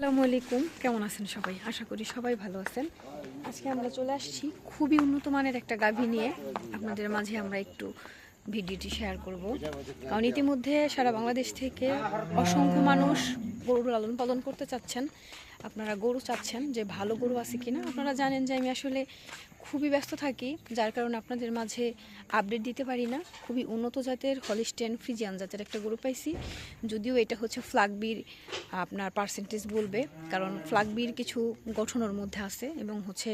আসসালামু আলাইকুম। কেমন আছেন সবাই? আশা করি সবাই ভালো আছেন। আজকে আমরা চলে আসছি খুবই উন্নত মানের একটা গাভী নিয়ে। আপনাদের মাঝে আমরা একটু ভিডিওটি শেয়ার করব। কারণ ইতিমধ্যে সারা বাংলাদেশ থেকে অসংখ্য মানুষ গরু লালন পালন করতে চাচ্ছেন। আপনারা গরু চাচ্ছেন যে ভালো গরু আছে কিনা। আপনারা জানেন যে আমি আসলে খুবই ব্যস্ত থাকি, যার কারণে আপনাদের মাঝে আপডেট দিতে পারি না। খুবই উন্নত জাতের হলিস্টেন ফ্রিজিয়ান জাতের একটা গরু পাইছি। যদিও এটা হচ্ছে ফ্লাগবির আপনার পার্সেন্টেজ বলবে। কারণ ফ্লাগবির কিছু গঠনের মধ্যে আছে এবং হচ্ছে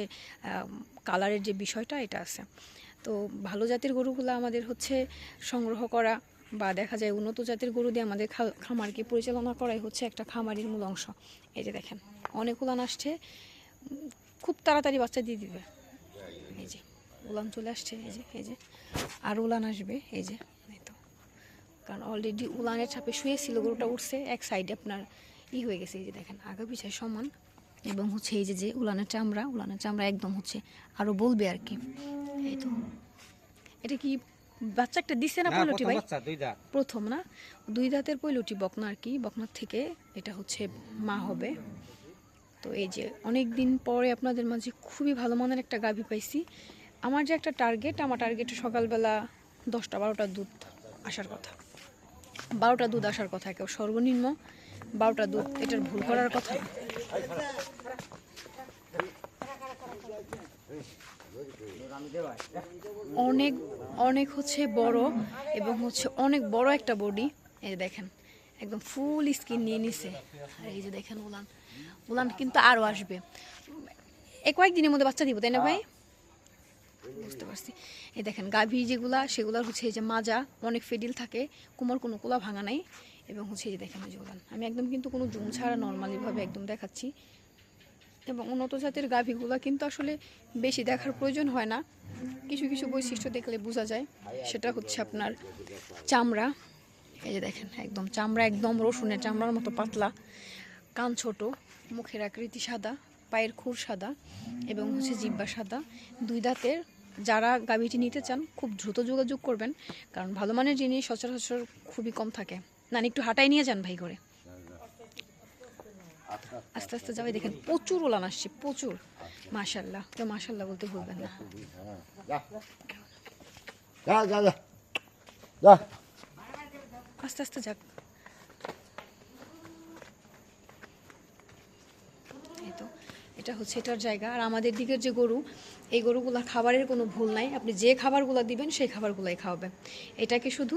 কালারের যে বিষয়টা, এটা আছে। তো ভালো জাতের গরুগুলো আমাদের হচ্ছে সংগ্রহ করা বা দেখা যায় উন্নত জাতের গরু দিয়ে আমাদের খামারকে পরিচালনা করাই হচ্ছে একটা খামারির মূল অংশ। এই যে দেখেন, অনেক উলান আসছে, খুব তাড়াতাড়ি বাচ্চা দিয়ে দিবে। এই যে, উলান চলে আসছে, এই যে এই যে, আর উলান আসবে, এই যে, এই তো। কারণ অলরেডি উলানের ছাপে শুয়েছিল, গরুটা উঠছে, এক সাইডে আপনার ই হয়ে গেছে, এই যে দেখেন, আগা পিছায় সমান। এবং হচ্ছে এই যে যে উলানের চামড়া উলানের চামড়া একদম হচ্ছে আরও বলবে আর কি। এই তো। এটা কি বাচ্চা একটা দিচ্ছে না না ভাই? প্রথম না? দুই দাঁতের পৈলটি বকনা আর কি বকনার থেকে। এটা হচ্ছে মা হবে। তো এই যে অনেক দিন পরে আপনাদের মাঝে খুবই ভালো মানের একটা গাভী পাইছি। আমার যে একটা টার্গেট আমার টার্গেট সকালবেলা দশটা বারোটা দুধ আসার কথা। বারোটা দুধ আসার কথা কেউ সর্বনিম্ন বারোটা দুধ। এটার ভুল করার কথা। অনেক অনেক হচ্ছে বড় এবং হচ্ছে অনেক বড় একটা বডি এই দেখেন, একদম ফুল স্কিন নিয়ে নিছে। আর এই যে দেখেন উলান উলান কিন্তু আরও আসবে। এ কয়েকদিনের মধ্যে বাচ্চা দিব, তাই না ভাই? বুঝতে পারছি। এই দেখেন, গাভী যেগুলা সেগুলোর হচ্ছে এই যে মাজা, অনেক ফেডিল থাকে, কোমর কোনো কোলা ভাঙা নাই। এবং হচ্ছে এই যে দেখেন এই যে উলান। আমি একদম কিন্তু কোনো জুম ছাড়া নর্মালিভাবে একদম দেখাচ্ছি। এবং উন্নত জাতের গাভীগুলা কিন্তু আসলে বেশি দেখার প্রয়োজন হয় না। কিছু কিছু বৈশিষ্ট্য দেখলে বোঝা যায়। সেটা হচ্ছে আপনার চামড়া। এই যে দেখেন, একদম চামড়া, একদম রসুনের চামড়ার মতো পাতলা। কান ছোট, মুখের আকৃতি সাদা, পায়ের খুর সাদা এবং হচ্ছে জিব্বা সাদা। দুই দাঁতের যারা গাভীটি নিতে চান, খুব দ্রুত যোগাযোগ করবেন, কারণ ভালো মানের জিনিস সচরাচর খুবই কম থাকে। না একটু হাঁটাই নিয়ে যান ভাই করে আস্তে আস্তে যাবে দেখেন প্রচুর ওলান আসছে প্রচুর। মাশাল্লাহ কেউ মাশাল্লাহ বলতে ভুলবেন না। আস্তে আস্তে যাক এই তো এটা হচ্ছে এটার জায়গা। আর আমাদের দিকের যে গরু, এই গরুগুলা খাবারের কোনো ভুল নাই। আপনি যে খাবারগুলো দিবেন, সেই খাবারগুলাই খাওয়াবে এটাকে শুধু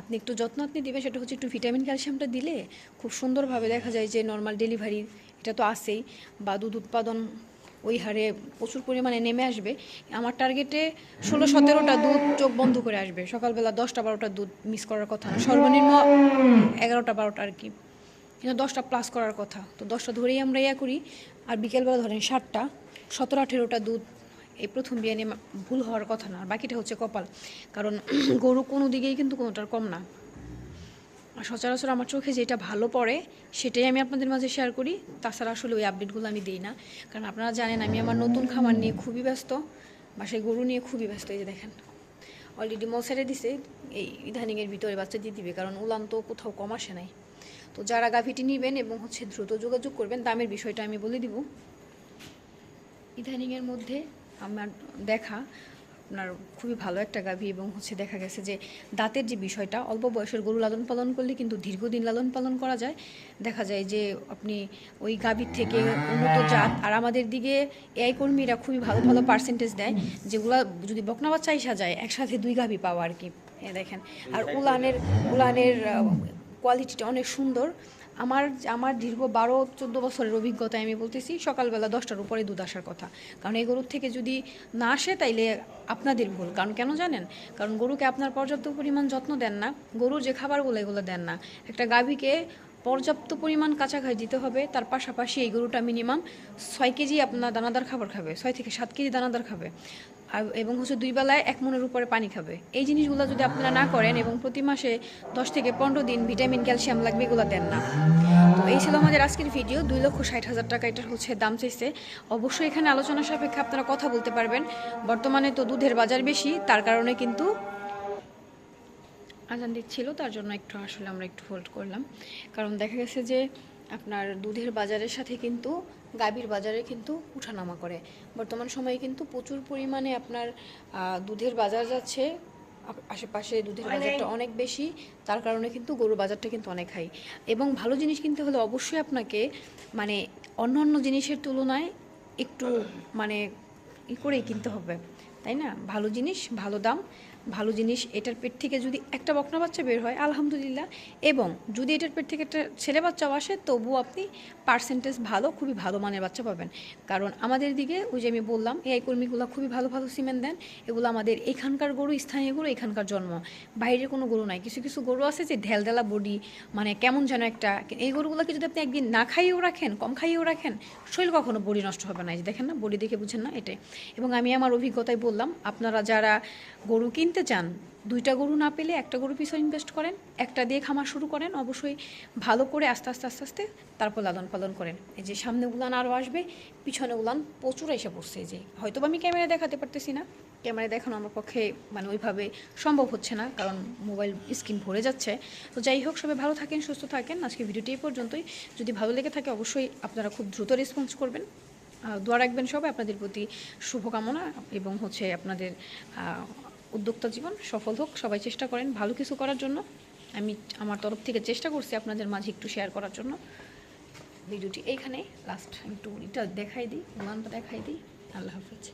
আপনি একটু যত্ন আপনি দিবেন, সেটা হচ্ছে একটু ভিটামিন, ক্যালসিয়ামটা দিলে খুব সুন্দরভাবে দেখা যায় যে নর্মাল ডেলিভারি এটা তো আছেই বা দুধ উৎপাদন ওই হারে প্রচুর পরিমাণে নেমে আসবে। আমার টার্গেটে ষোলো, সতেরোটা দুধ চোখ বন্ধ করে আসবে। সকালবেলা দশটা, বারোটা দুধ মিস করার কথা না। সর্বনিম্ন এগারোটা, বারোটা আর কি। কিন্তু দশটা প্লাস করার কথা। তো দশটা ধরেই আমরা ইয়া করি আর বিকেলবেলা ধরেন সাতটা, সতেরো, আঠেরোটা দুধ, এই প্রথম বিয়ানে ভুল হওয়ার কথা না, আর বাকিটা হচ্ছে কপাল। কারণ গরু কোনো দিকেই কিন্তু কোনোটার কম না। আর সচরাচর আমার চোখে যেটা ভালো পড়ে, সেটাই আমি আপনাদের মাঝে শেয়ার করি। তাছাড়া আসলে ওই আপডেটগুলো আমি দিই না। কারণ আপনারা জানেন, আমি আমার নতুন খামার নিয়ে খুবই ব্যস্ত, বাসায় গরু নিয়ে খুবই ব্যস্ত, এই যে দেখেন। অলরেডি মল ছেড়ে দিছে, এই ইদানিংয়ের ভিতরে বাচ্চা দিয়ে দিবে, কারণ উলান তো কোথাও কম আসে নাই। তো যারা গাভিটি নেবেন এবং হচ্ছে দ্রুত যোগাযোগ করবেন, দামের বিষয়টা আমি বলে দিব। ইদানিংয়ের মধ্যে আমার দেখা আপনার খুবই ভালো একটা গাভী এবং হচ্ছে দেখা গেছে যে দাঁতের যে বিষয়টা অল্প বয়সের গরু লালন পালন করলে কিন্তু দীর্ঘদিন লালন পালন করা যায়। দেখা যায় যে আপনি ওই গাভীর থেকে উন্নত জাত আর আমাদের দিকে এআই কর্মীরা খুবই ভালো ভালো পার্সেন্টেজ দেয় যেগুলা যদি বকনা বাচ্চা ইসা যায় একসাথে দুই গাভী পাওয়া আর কি। দেখেন আর উলানের উলানের কোয়ালিটিটা অনেক সুন্দর। আমার আমার দীর্ঘ বারো, চোদ্দ বছরের অভিজ্ঞতায় আমি বলতেছি সকালবেলা দশটার উপরে দুধ আসার কথা। কারণ এই গরুর থেকে যদি না আসে তাইলে আপনাদের ভুল। কারণ কেন জানেন? কারণ গরুকে আপনার পর্যাপ্ত পরিমাণ যত্ন দেন না গরুর যে খাবারগুলো এগুলো দেন না। একটা গাভীকে পর্যাপ্ত পরিমাণ কাঁচা দিতে হবে, তার পাশাপাশি এই গরুটা মিনিমাম ছয় কেজি আপনার দানাদার খাবার খাবে, ছয় থেকে সাত কেজি দানাদার খাবে। এবং হচ্ছে দুই বেলায় এক মনের উপরে পানি খাবে। এই জিনিসগুলো যদি আপনারা না করেন এবং প্রতি মাসে দশ থেকে পনেরো দিন ভিটামিন, ক্যালসিয়াম লাগবে এগুলো দেন না। তো এই ছিল আমাদের আজকের ভিডিও। দুই লক্ষ ষাট হাজার টাকা এটার হচ্ছে দাম চাইছে। অবশ্যই এখানে আলোচনা সাপেক্ষে আপনারা কথা বলতে পারবেন। বর্তমানে তো দুধের বাজার বেশি, তার কারণে কিন্তু আজান দিচ্ছিল, তার জন্য একটু আসলে আমরা একটু হোল্ড করলাম। কারণ দেখা গেছে যে আপনার দুধের বাজারের সাথে কিন্তু গাভীর বাজারে কিন্তু উঠানামা করে। বর্তমান সময়ে কিন্তু প্রচুর পরিমাণে আপনার দুধের বাজার যাচ্ছে আশেপাশে দুধের বাজারটা অনেক বেশি তার কারণে কিন্তু গরুর বাজারটা কিন্তু অনেক হাই। এবং ভালো জিনিস কিনতে হলে অবশ্যই আপনাকে মানে অন্য অন্য জিনিসের তুলনায় একটু মানে ই করেই কিনতে হবে। তাই না? ভালো জিনিস ভালো দাম ভালো জিনিস, এটার পেট থেকে যদি একটা বকনা বাচ্চা বের হয়, আলহামদুলিল্লাহ। এবং যদি এটার পেট থেকে একটা ছেলে বাচ্চাও আসে, তবুও আপনি পার্সেন্টেজ ভালো, খুবই ভালো মানের বাচ্চা পাবেন। কারণ আমাদের দিকে ওই যে আমি বললাম, এআই কর্মীগুলো খুবই ভালো ভালো সিমেন্ট দেন। এগুলো আমাদের এখানকার গরু, স্থানীয় গরু, এখানকার জন্ম। বাইরের কোনো গরু নাই। কিছু কিছু গরু আছে যে ঢেলঢেলা বডি মানে কেমন যেন একটা। এই গরুগুলোকে যদি আপনি একদিন না খাইয়েও রাখেন, কম খাইয়েও রাখেন, শরীর কখনো বডি নষ্ট হবে না। এই যে দেখেন না বডি দেখে বুঝেন না এটাই। এবং আমি আমার অভিজ্ঞতায় বললাম, আপনারা যারা গরু কিনতে চান, দুইটা গরু না পেলে একটা গরু পিছনে ইনভেস্ট করেন, একটা দিয়ে খামার শুরু করেন, অবশ্যই ভালো করে আস্তে আস্তে আস্তে আস্তে তারপর লালন পালন করেন। এই যে সামনে উলান আরও আসবে, পিছনে উলান প্রচুর এসে পড়ছে যে হয়তো আমি ক্যামেরা দেখাতে পারতেছি না। ক্যামেরা দেখানো আমার পক্ষে মানে ওইভাবে সম্ভব হচ্ছে না, কারণ মোবাইল স্ক্রিন ভরে যাচ্ছে। তো যাই হোক, সবাই ভালো থাকেন, সুস্থ থাকেন। আজকে ভিডিওটি এই পর্যন্তই। যদি ভালো লেগে থাকে, অবশ্যই আপনারা খুব দ্রুত রেসপন্স করবেন। দোয়া রাখবেন সবাই, আপনাদের প্রতি শুভকামনা এবং হচ্ছে আপনাদের উদ্যোক্তা জীবন সফল হোক, সবাই চেষ্টা করেন ভালো কিছু করার জন্য। আমি আমার তরফ থেকে চেষ্টা করছি আপনাদের মাঝে একটু শেয়ার করার জন্য। ভিডিওটি এইখানে লাস্ট একটু এটা দেখাই দিই গানটা দেখাই দিই। আল্লাহ হাফেজ।